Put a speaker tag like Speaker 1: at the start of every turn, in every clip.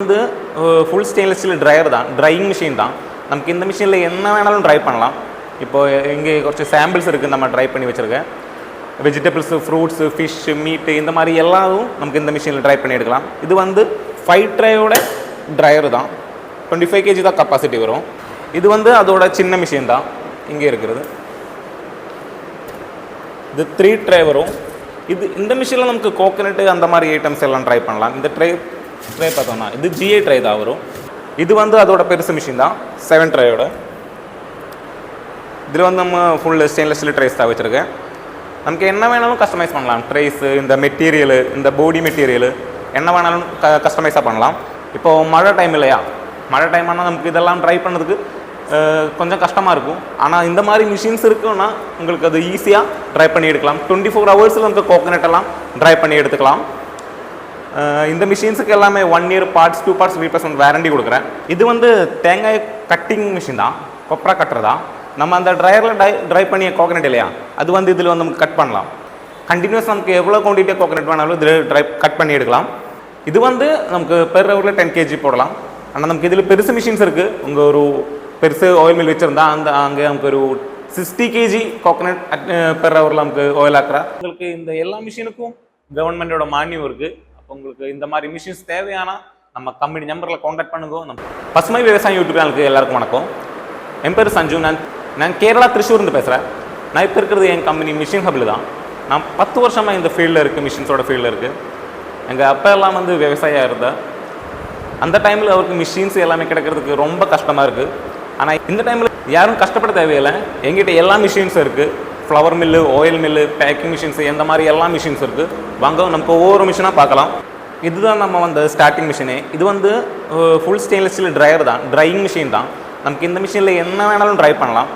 Speaker 1: வந்து full stainless steel dryer தான் drying machine தான் நமக்கு இந்த மிஷினில் என்ன வேணாலும் ட்ரை பண்ணலாம் இப்போ இங்கே കുറച്ച് சாம்பிள்ஸ் இருக்குது நம்ம ட்ரை பண்ணி வச்சுருக்கேன் வெஜிடபிள்ஸு ஃப்ரூட்ஸு ஃபிஷ்ஷு மீட்டு இந்த மாதிரி எல்லாவும் நமக்கு இந்த மிஷினில் ட்ரை பண்ணி எடுக்கலாம் இது வந்து ஃபைவ் ட்ரையோட ட்ரையர் தான் டுவெண்ட்டி ஃபைவ் கேஜி தான் கப்பாசிட்டி வரும் இது வந்து அதோட சின்ன மிஷின் தான் இங்கே இருக்கிறது இது த்ரீ ட்ரை வரும் இது இந்த மிஷினில் நமக்கு கோகனட்டு அந்த மாதிரி ஐட்டம்ஸ் எல்லாம் ட்ரை பண்ணலாம் இந்த ட்ரை ட்ரே பார்த்தோம்னா இது ஜிஏ ட்ரை தான் வரும். இது வந்து அதோட பெருசு மிஷின் தான். செவன் ட்ரையோட இதில் வந்து நம்ம ஃபுல் ஸ்டெயின்லெஸ் ஸ்டீல் ட்ரைஸ் தான் வச்சுருக்கேன். நமக்கு என்ன வேணாலும் கஸ்டமைஸ் பண்ணலாம். ட்ரைஸு இந்த மெட்டீரியலு இந்த பாடி மெட்டீரியலு என்ன வேணாலும் க கஸ்டமைஸாக பண்ணலாம். இப்போது மழை டைம் இல்லையா? மழை டைம் ஆனால் நமக்கு இதெல்லாம் ட்ரை பண்ணதுக்கு கொஞ்சம் கஷ்டமாக இருக்கும். ஆனால் இந்த மாதிரி மிஷின்ஸ் இருக்குன்னா உங்களுக்கு அது ஈஸியாக ட்ரை பண்ணி எடுக்கலாம். டுவெண்ட்டி ஃபோர் ஹவர்ஸில் நமக்கு கோகனட் எல்லாம் ட்ரை பண்ணி எடுத்துக்கலாம். இந்த மிஷின்ஸுக்கு எல்லாமே one year parts two parts three percent warranty கொடுக்குறேன். இது வந்து தேங்காய் கட்டிங் மிஷின் தான் கொப்பரா கட்டுறதா நம்ம அந்த ட்ரையரில் ட்ரை ட்ரை பண்ணிய கோகனட் இல்லையா அது வந்து இதில் வந்து நமக்கு கட் பண்ணலாம். கண்டினியூஸ் நமக்கு எவ்வளோ குவான்டிட்டி கோகனட் வேணாலும் இதில் ட்ரை கட் பண்ணி எடுக்கலாம். இது வந்து நமக்கு பெர் ஹவரில் டென் கேஜி போடலாம். ஆனால் நமக்கு இதில் பெருசு மிஷின்ஸ் இருக்குது உங்கள் ஒரு பெருசு ஆயில் மில் வச்சுருந்தா அந்த அங்கே நமக்கு ஒரு சிக்ஸ்டி கேஜி கோகனட் பெர் ஹவரில் நமக்கு ஆயில் ஆக்குறா. உங்களுக்கு இந்த எல்லா மிஷினுக்கும் கவர்மெண்ட்டோட மானியம் இருக்குது உங்களுக்கு இந்த மாதிரி மிஷின்ஸ் தேவையானா நம்ம கம்பெனி நம்பரில் காண்டாக்ட் பண்ணுங்க. நம்ம பசுமை விவசாயம் யூடியூப் சேனலுக்கு எல்லாருக்கும் வணக்கம். என் பேர் சஞ்சு. நான் நான் கேரளா திருச்சூர்ந்து பேசுகிறேன் நான் இப்போ இருக்கிறது என் கம்பெனி மிஷின் ஹபில் தான். நான் பத்து வருஷமாக இந்த ஃபீல்டில் இருக்குது மிஷின்ஸோட ஃபீல்டில் இருக்குது எங்கள் அப்பா எல்லாம் வந்து விவசாயியாக இருந்தா அந்த டைமில் அவருக்கு மிஷின்ஸ் எல்லாமே கிடைக்கிறதுக்கு ரொம்ப கஷ்டமாக இருக்குது ஆனால் இந்த டைமில் யாரும் கஷ்டப்பட தேவையில்லை. எங்கிட்ட எல்லா மிஷின்ஸும் இருக்குது flour mill oil mill packing machines இந்த மாதிரி எல்லா மிஷின்ஸ் இருக்குது வாங்க நமக்கு ஒவ்வொரு மிஷினாக பார்க்கலாம். இதுதான் நம்ம வந்து ஸ்டார்டிங் மிஷினு இது வந்து ஃபுல் ஸ்டெயின்லெஸ் ஸ்டீல் ட்ரைவர் தான். ட்ரையிங் மிஷின் தான். நமக்கு இந்த மிஷினில் என்ன வேணாலும் ட்ரை பண்ணலாம்.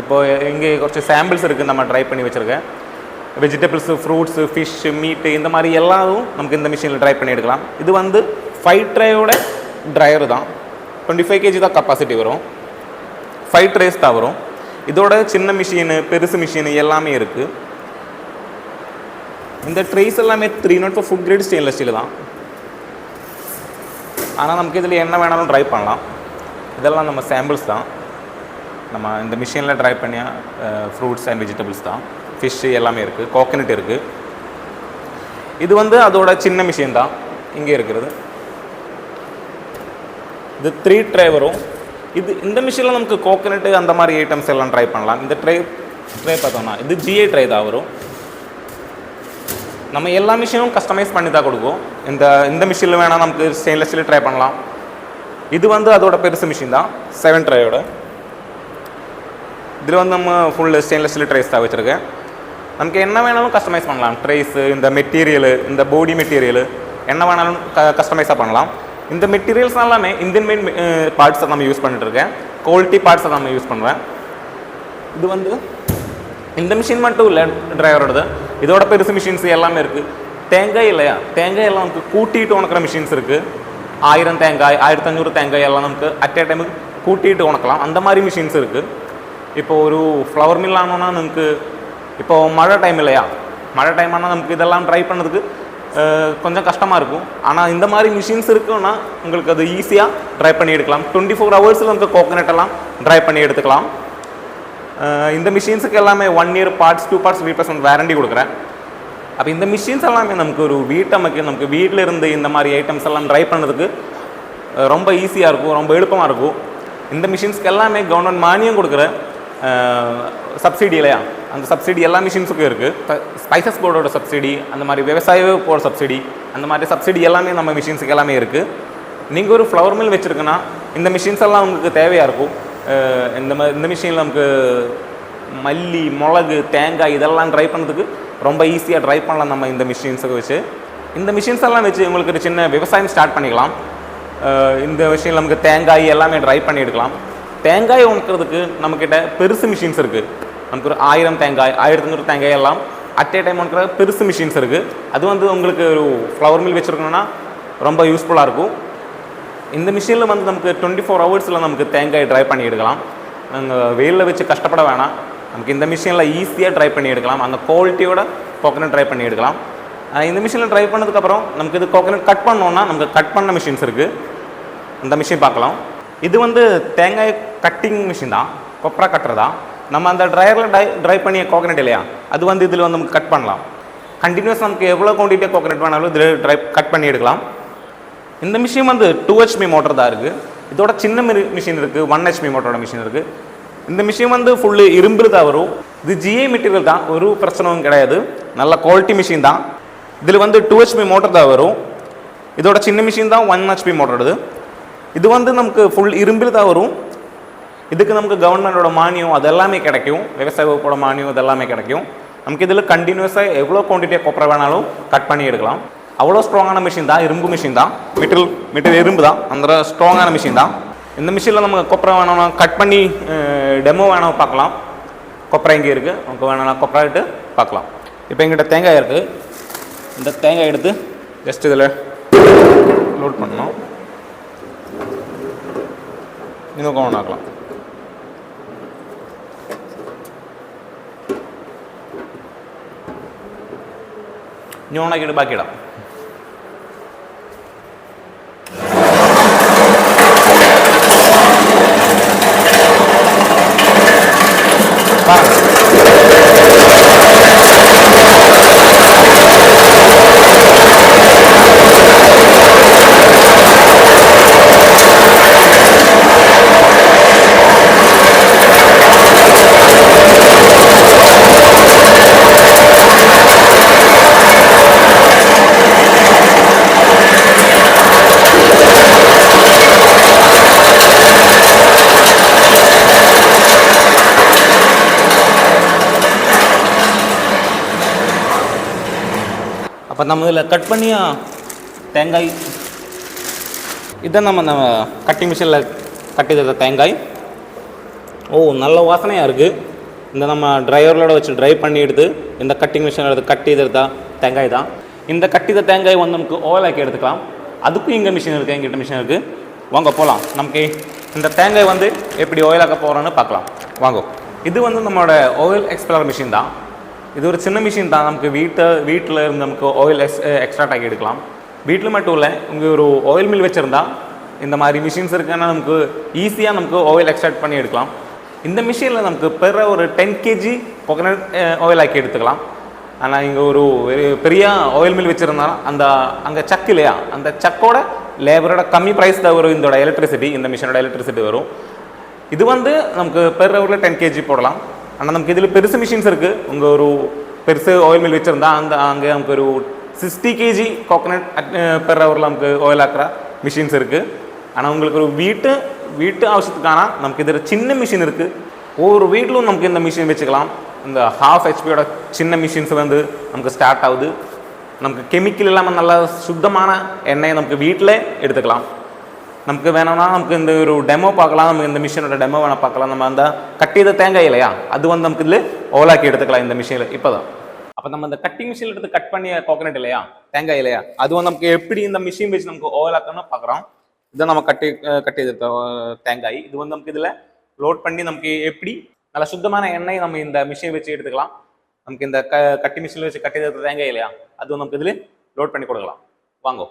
Speaker 1: இப்போது இங்கே கொஞ்சம் சாம்பிள்ஸ் இருக்குது நம்ம ட்ரை பண்ணி வச்சுருக்கேன். வெஜிடபிள்ஸு ஃப்ரூட்ஸு ஃபிஷ்ஷு மீட்டு இந்த மாதிரி எல்லாரும் நமக்கு இந்த மிஷினில் ட்ரை பண்ணி எடுக்கலாம். இது வந்து ஃபைவ் ட்ரையோட ட்ரையர் தான். டுவெண்ட்டி ஃபைவ் கேஜி தான் கப்பாசிட்டி வரும். ஃபைவ் ட்ரைஸ் தான் வரும். இதோட சின்ன மிஷினு பெருசு மிஷினு எல்லாமே இருக்குது இந்த ட்ரேஸ் எல்லாமே three naught four food grade stainless steel தான். ஆனால் நமக்கு இதில் என்ன வேணாலும் ட்ரை பண்ணலாம். இதெல்லாம் நம்ம சாம்பிள்ஸ் தான். நம்ம இந்த மிஷினில் ட்ரை பண்ணிய ஃப்ரூட்ஸ் அண்ட் வெஜிடபிள்ஸ் தான். ஃபிஷ்ஷு எல்லாமே இருக்குது கோகனட் இருக்குது இது வந்து அதோட சின்ன மிஷின் தான். இங்கே இருக்கிறது. இது த்ரீ ட்ரைவரும் இது இந்த மிஷினில் நமக்கு கோகனட்டு அந்த மாதிரி ஐட்டம்ஸ் எல்லாம் ட்ரை பண்ணலாம். இந்த ட்ரை ட்ரை பார்த்தோம்னா இது ஜிஏ ட்ரை தான் வரும். நம்ம எல்லா மிஷினும் கஸ்டமைஸ் பண்ணி தான் கொடுக்கும் இந்த இந்த மிஷினில் வேணால் நமக்கு ஸ்டெயின்லெஸ் ஸ்டீல் ட்ரை பண்ணலாம். இது வந்து அதோட பெருசு மிஷின் தான். செவன் ட்ரையோட இதில் வந்து நம்ம ஃபுல் ஸ்டெயின்லெஸ் ஸ்டீல் ட்ரைஸ் தான் வச்சுருக்கேன். நமக்கு என்ன வேணாலும் கஸ்டமைஸ் பண்ணலாம். ட்ரைஸு இந்த மெட்டீரியலு இந்த பாடி மெட்டீரியலு என்ன வேணாலும் க கஸ்டமைஸாக பண்ணலாம். இந்த மெட்டீரியல்ஸ் எல்லாமே இந்தியன் மேட் பார்ட்ஸை நம்ம யூஸ் பண்ணிட்டு இருக்கேன் குவாலிட்டி பார்ட்ஸை நம்ம யூஸ் பண்ணுவேன். இது வந்து இந்த மிஷின் மட்டும் இல்லை டிரைவரோடது இதோட பெருசு மிஷின்ஸ் எல்லாமே இருக்குது தேங்காய் இல்லையா? தேங்காய் எல்லாம் நமக்கு கூட்டிட்டு உணக்கிற மிஷின்ஸ் இருக்குது ஆயிரம் தேங்காய் ஆயிரத்தி அஞ்சூறு தேங்காய் எல்லாம் நமக்கு அட் ஏ டைமுக்கு கூட்டிட்டு உணக்கலாம். அந்த மாதிரி மிஷின்ஸ் இருக்குது இப்போ ஒரு ஃப்ளவர் மில் ஆனோன்னா நமக்கு இப்போ மழை டைம் இல்லையா? மழை டைம் ஆனால் நமக்கு இதெல்லாம் ட்ரை பண்ணதுக்கு கொஞ்சம் கஷ்டமாக இருக்கும். ஆனால் இந்த மாதிரி மிஷின்ஸ் இருக்குன்னா உங்களுக்கு அது ஈஸியாக ட்ரை பண்ணி எடுக்கலாம். டுவெண்ட்டி ஃபோர் ஹவர்ஸில் வந்து கோகனட் எல்லாம் ட்ரை பண்ணி எடுத்துக்கலாம். இந்த மிஷின்ஸுக்கு எல்லாமே one year parts two parts replacement warranty கொடுக்குறேன். அப்போ இந்த மிஷின்ஸ் எல்லாமே நமக்கு ஒரு வீட்டமைக்கு நமக்கு வீட்டில் இருந்து இந்த மாதிரி ஐட்டம்ஸ் எல்லாம் ட்ரை பண்ணுறதுக்கு ரொம்ப ஈஸியாக இருக்கும் ரொம்ப எழுப்பமாக இருக்கும். இந்த மிஷின்ஸ்க்கு எல்லாமே கவர்மெண்ட் மானியம் கொடுக்குற சப்சிடி இல்லையா? அந்த சப்சிடி எல்லா மிஷின்ஸுக்கும் இருக்குது ஸ்பைசஸ் போர்டோட சப்சிடி அந்த மாதிரி விவசாய போட சப்சிடி அந்த மாதிரி சப்சிடி எல்லாமே நம்ம மிஷின்ஸுக்கு எல்லாமே இருக்குது நீங்கள் ஒரு ஃப்ளவர் மில் வச்சுருக்குன்னா இந்த மிஷின்ஸ் எல்லாம் உங்களுக்கு தேவையாக இருக்கும்? இந்த மாதிரி இந்த மிஷினில் நமக்கு மல்லி மிளகு தேங்காய் இதெல்லாம் ட்ரை பண்ணுறதுக்கு ரொம்ப ஈஸியாக ட்ரை பண்ணலாம் நம்ம இந்த மிஷின்ஸுக்கு வச்சு. இந்த மிஷின்ஸ் எல்லாம் வச்சு உங்களுக்கு ஒரு சின்ன விவசாயம் ஸ்டார்ட் பண்ணிக்கலாம். இந்த விஷயம் நமக்கு தேங்காய் எல்லாமே ட்ரை பண்ணி எடுக்கலாம் தேங்காய் உணக்கிறதுக்கு நம்மக்கிட்ட பெருசு மிஷின்ஸ் இருக்குது நமக்கு ஒரு ஆயிரம் தேங்காய் ஆயிரத்தி நூறு தேங்காய் எல்லாம் அட் ஏ டைம் உணக்கிற பெருசு மிஷின்ஸ் இருக்குது அது வந்து உங்களுக்கு ஒரு ஃப்ளவர் மில் வச்சுருக்கணும்னா ரொம்ப யூஸ்ஃபுல்லாக இருக்கும். இந்த மிஷினில் வந்து நமக்கு டுவெண்ட்டி ஃபோர் ஹவர்ஸில் நமக்கு தேங்காய் ட்ரை பண்ணி எடுக்கலாம். நாங்கள் வெயிலில் வச்சு கஷ்டப்பட வேணாம். நமக்கு இந்த மிஷினில் ஈஸியாக ட்ரை பண்ணி எடுக்கலாம். அந்த குவாலிட்டியோட கோகனட் ட்ரை பண்ணி எடுக்கலாம். இந்த மிஷினில் ட்ரை பண்ணதுக்கப்புறம் நமக்கு இது கோகனட் கட் பண்ணோன்னா நமக்கு கட் பண்ண மிஷின்ஸ் இருக்குது அந்த மிஷின் பார்க்கலாம். இது வந்து தேங்காய் கட்டிங் மிஷின் தான். கொப்பரா கட்டுறதா நம்ம அந்த ட்ரையரில் ட்ரை ட்ரை பண்ணிய கோகனட் இல்லையா? அது வந்து இதில் வந்து நமக்கு கட் பண்ணலாம். கண்டினியூஸ் நமக்கு எவ்வளோ குவான்டிட்டியாக கோகனட் வேணாலும் இதில் ட்ரை கட் பண்ணி எடுக்கலாம். இந்த மிஷின் வந்து டூ ஹெச்பி மோட்டர் தான் இருக்குது இதோட சின்ன மிஷின் இருக்குது ஒன் ஹெச்பி மோட்டரோட மிஷின் இருக்குது இந்த மிஷின் வந்து ஃபுல்லு இரும்பில் தான் வரும். இது ஜிஏ மெட்டீரியல் தான் ஒரு பிரச்சனையும் கிடையாது. நல்ல குவாலிட்டி மிஷின் தான். இதில் வந்து டூ ஹெச்பி மோட்டர் தான் வரும். இதோட சின்ன மிஷின் தான் ஒன் ஹெச்பி மோட்டரோடது இது. வந்து நமக்கு ஃபுல் இரும்பில் தான் வரும். இதுக்கு நமக்கு கவர்மெண்டோட மானியம் அது எல்லாமே கிடைக்கும். விவசாய வகுப்போட மானியம் இதெல்லாமே கிடைக்கும். நமக்கு இதில் கண்டினியூஸாக எவ்வளோ குவான்டிட்டியாக கொப்பரை வேணாலும் கட் பண்ணி எடுக்கலாம். அவ்வளோ ஸ்ட்ராங்கான மிஷின் தான். இரும்பு மிஷின் தான். மெட்டீரியல் மெட்டீரியல் இரும்பு தான். அந்த ஸ்ட்ராங்கான மிஷின் தான். இந்த மிஷினில் நம்ம கொப்பரை வேணாம்னா கட் பண்ணி டெமோ வேணும் பார்க்கலாம். கொப்பரை இங்கே இருக்குது நமக்கு வேணும்னா கொப்பரை இட்டு பார்க்கலாம். இப்போ எங்கிட்ட தேங்காய் இருக்குது இந்த தேங்காய் எடுத்து ஜஸ்ட் இதில் லோட் பண்ணணும். இன்னும் கவனம் ஆக்கலாம். ഇനി ഓണാക്കിയിട്ട് ബാക്കിയിടാം. அப்போ நம்ம இதில் கட் பண்ணி தேங்காய். இதுதான் நம்ம நம்ம கட்டிங் மிஷினில் கட்டி தர தேங்காய். ஓ நல்ல வாசனையாக இருக்குது இந்த நம்ம ட்ரைவரோட வச்சு ட்ரை பண்ணி எடுத்து இந்த கட்டிங் மிஷினில் எடுத்து கட்டி தருதா தேங்காய் தான். இந்த கட்டித தேங்காய் வந்து நமக்கு ஓவலாக்கி எடுத்துக்கலாம். அதுக்கும் இங்கே மிஷின் இருக்குது எங்கிட்ட மிஷின் இருக்குது வாங்க போகலாம் நமக்கு இந்த தேங்காய் வந்து எப்படி ஓயிலாக்க போகிறோன்னு பார்க்கலாம். வாங்க. இது வந்து நம்மளோட ஓயில் எக்ஸ்பிளர் மிஷின் தான். இது ஒரு சின்ன மிஷின் தான். நமக்கு வீட்டை வீட்டில் இருந்து நமக்கு ஆயில் எக்ஸ் எக்ஸ்ட்ராக்ட் ஆக்கி எடுக்கலாம். வீட்டில் மட்டும் இல்லை இங்கே ஒரு ஆயில் மில் வச்சுருந்தா இந்த மாதிரி மிஷின்ஸ் இருக்குன்னா நமக்கு ஈஸியாக நமக்கு ஆயில் எக்ஸ்ட்ராக்ட் பண்ணி எடுக்கலாம். இந்த மிஷினில் நமக்கு பெற ஒரு டென் கேஜி கோகனட் ஆயில் ஆக்கி எடுத்துக்கலாம். ஆனால் இங்கே ஒரு பெரிய ஆயில் மில் வச்சுருந்தா அந்த அங்கே சக் இல்லையா? அந்த சக்கோட லேபரோட கம்மி ப்ரைஸ் தான் வரும் இதோட எலக்ட்ரிசிட்டி இந்த மிஷினோட எலக்ட்ரிசிட்டி வரும். இது வந்து நமக்கு பெர் ஹவரில் டென் கேஜி போடலாம். ஆனால் நமக்கு இதில் பெருசு மிஷின்ஸ் இருக்குது உங்கள் ஒரு பெருசு ஆயில் மில் வச்சுருந்தா அந்த அங்கே நமக்கு ஒரு சிக்ஸ்டி கேஜி கோகனட் பெர் ஹவரில் நமக்கு ஆயில் ஆக்கிற மிஷின்ஸ் இருக்குது ஆனால் உங்களுக்கு ஒரு வீட்டு வீட்டு அவசியத்துக்கான நமக்கு இதில் சின்ன மிஷின் இருக்குது ஒவ்வொரு வீட்டிலும் நமக்கு இந்த மிஷின் வச்சுக்கலாம். இந்த ஹாஃப் ஹெச்பியோட சின்ன மிஷின்ஸ் வந்து நமக்கு ஸ்டார்ட் ஆகுது. நமக்கு கெமிக்கல் இல்லாமல் நல்ல சுத்தமான எண்ணெயை நமக்கு வீட்டில் எடுத்துக்கலாம். நமக்கு வேணும்னா நமக்கு இந்த ஒரு டெமோ பார்க்கலாம் நமக்கு இந்த மிஷினோட டெமோ வேணால் பார்க்கலாம். நம்ம அந்த கட்டியது தேங்காய் இல்லையா? அது வந்து நமக்கு இதில் ஓலாக்கி எடுத்துக்கலாம் இந்த மிஷினில் இப்போ தான் அப்போ நம்ம இந்த கட்டிங் மிஷினில் எடுத்து கட் பண்ணிய கோகனட் இல்லையா? தேங்காய் இல்லையா? அது வந்து நமக்கு எப்படி இந்த மிஷின் வச்சு நமக்கு ஓலாக்கணும்னு பார்க்குறோம். இதை நம்ம கட்டி கட்டி தேங்காய். இது வந்து நமக்கு இதில் லோட் பண்ணி நமக்கு எப்படி நல்ல சுத்தமான எண்ணெய் நம்ம இந்த மிஷின் வச்சு எடுத்துக்கலாம். நமக்கு இந்த க கட்டி மிஷினில் வச்சு கட்டி தேங்காய் இல்லையா? அது வந்து நமக்கு இதில் லோட் பண்ணி கொடுக்கலாம். வாங்கோ.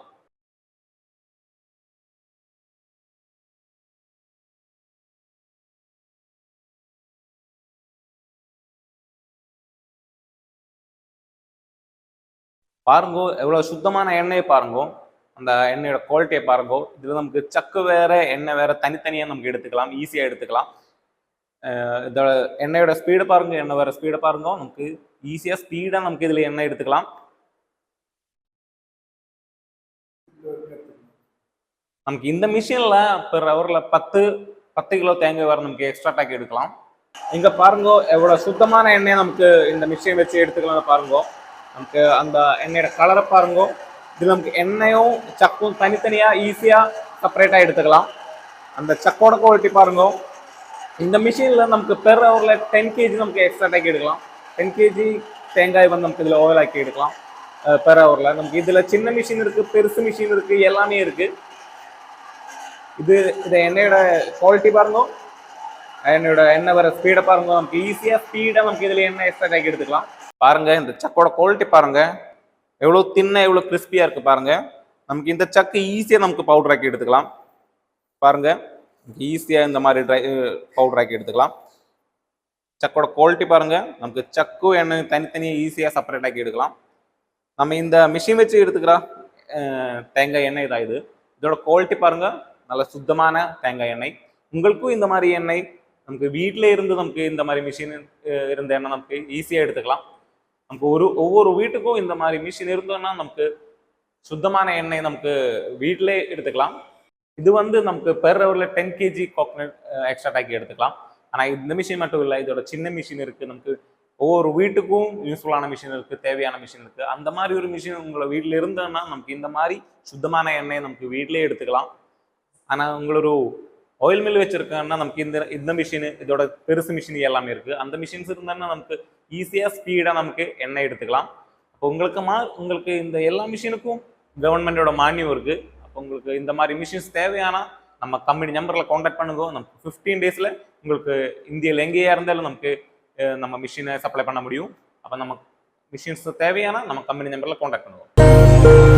Speaker 1: பாருங்கோ எவ்வளோ சுத்தமான எண்ணெயை பாருங்கோ அந்த எண்ணெயோட குவாலிட்டியை பாருங்கோ இதில் நமக்கு சக்கு வேற எண்ணெய் வேற தனித்தனியாக நமக்கு எடுத்துக்கலாம் ஈஸியாக எடுத்துக்கலாம். இதோட எண்ணெயோட ஸ்பீடை பாருங்க எண்ணெய் வேற ஸ்பீடை பாருங்க நமக்கு ஈஸியாக ஸ்பீடாக நமக்கு இதில் எண்ணெய் எடுத்துக்கலாம். நமக்கு இந்த மிஷினில் பெர் ஹவரில் பத்து பத்து கிலோ தேங்காய் வர நமக்கு எக்ஸ்ட்ரா டாக் எடுக்கலாம். இங்கே பாருங்க எவ்வளோ சுத்தமான எண்ணெயை நமக்கு இந்த மிஷின் வச்சு எடுத்துக்கலாம் பாருங்க. நமக்கு அந்த எண்ணெயோட கலரை பாருங்க. இது நமக்கு எண்ணெயும் சக்கும் தனித்தனியாக ஈஸியாக செப்பரேட்டாக எடுத்துக்கலாம். அந்த சக்கோட குவாலிட்டி பாருங்க. இந்த மிஷினில் நமக்கு பெர் ஹவரில் டென் கேஜி நமக்கு எக்ஸ்ட்ரா டாக்கி எடுக்கலாம். டென் கேஜி தேங்காய் வந்து நமக்கு இதில் ஓவல் ஆக்கி எடுக்கலாம். பெர் ஹவரில் நமக்கு இதில் சின்ன மிஷின் இருக்குது பெருசு மிஷின் இருக்குது எல்லாமே இருக்குது இது இது எண்ணெயோட குவாலிட்டி பாருங்க. எண்ணெயோட எண்ணெய் வர ஸ்பீடை பாருங்க. நமக்கு ஈஸியாக ஸ்பீடாக நமக்கு இதில் எண்ணெய் எக்ஸ்ட்ரா ஆக்கி எடுத்துக்கலாம். பாருங்க இந்த சக்கோட குவாலிட்டி பாருங்க. எவ்வளோ தின்ன எவ்வளோ கிறிஸ்பியாக இருக்கு பாருங்க. நமக்கு இந்த சக்கு ஈஸியாக நமக்கு பவுடர் ஆக்கி எடுத்துக்கலாம். பாருங்க ஈஸியாக இந்த மாதிரி ட்ரை பவுடர் ஆக்கி எடுத்துக்கலாம். சக்கோட குவாலிட்டி பாருங்க நமக்கு சக்கு எண்ணெய் தனித்தனியாக ஈஸியாக செப்பரேட் ஆக்கி எடுக்கலாம். நம்ம இந்த மிஷின் வச்சு எடுத்துக்கிற தேங்காய் எண்ணெய் தான் இது. இதோட குவாலிட்டி பாருங்க நல்ல சுத்தமான தேங்காய் எண்ணெய். உங்களுக்கும் இந்த மாதிரி எண்ணெய் நமக்கு வீட்டில் இருந்து நமக்கு இந்த மாதிரி மிஷின் இருந்த எண்ணெய் நமக்கு ஈஸியாக எடுத்துக்கலாம். நமக்கு ஒரு ஒவ்வொரு வீட்டுக்கும் இந்த மாதிரி மிஷின் இருந்தோம்னா நமக்கு சுத்தமான எண்ணெய் நமக்கு வீட்டிலே எடுத்துக்கலாம். இது வந்து நமக்கு பெர் ஹவரில் டென் கேஜி கோகனட் எக்ஸ்ட்ரா ஆக்கி எடுத்துக்கலாம். ஆனால் இந்த மிஷின் மட்டும் இல்லை இதோட சின்ன மிஷின் இருக்குது நமக்கு ஒவ்வொரு வீட்டுக்கும் யூஸ்ஃபுல்லான மிஷின் இருக்குது தேவையான மிஷின் இருக்குது அந்த மாதிரி ஒரு மிஷின் உங்களை வீட்டில் இருந்ததுன்னா நமக்கு இந்த மாதிரி சுத்தமான எண்ணெய் நமக்கு வீட்டிலே எடுத்துக்கலாம். ஆனால் உங்களொரு ஆயில் மில் வச்சிருக்கோம்னா நமக்கு இந்த இந்த மிஷின் இதோட பெருசு மிஷின் எல்லாமே இருக்குது அந்த மிஷின்ஸ் இருந்தாலும் நமக்கு ஈஸியாக ஸ்பீடாக நமக்கு எண்ணெய் எடுத்துக்கலாம். அப்போ உங்களுக்கு மா உங்களுக்கு இந்த எல்லா மிஷினுக்கும் கவர்மெண்டோட மானியம் இருக்குது அப்போ உங்களுக்கு இந்த மாதிரி மிஷின்ஸ் தேவையானா நம்ம கம்பெனி நம்பரில் காண்டாக்ட் பண்ணுங்க. நமக்கு ஃபிஃப்டீன் டேஸில் உங்களுக்கு இந்தியாவில் எங்கேயா இருந்தாலும் நமக்கு நம்ம மிஷினை சப்ளை பண்ண முடியும். அப்போ நம்ம மிஷின்ஸ் தேவையானா நம்ம கம்பெனி நம்பரில் காண்டாக்ட் பண்ணுவோம்.